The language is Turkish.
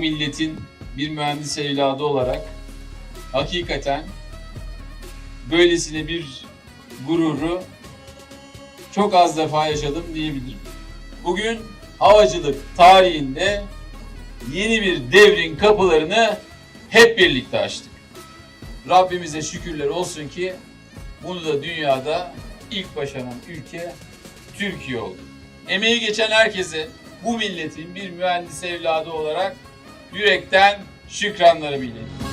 milletin bir mühendis evladı olarak hakikaten böylesine bir gururu çok az defa yaşadım diyebilirim. Bugün havacılık tarihinde yeni bir devrin kapılarını hep birlikte açtık. Rabbimize şükürler olsun ki bunu da dünyada ilk başaran ülke Türkiye oldu. Emeği geçen herkese bu milletin bir mühendis evladı olarak yürekten şükranlarımı iletim.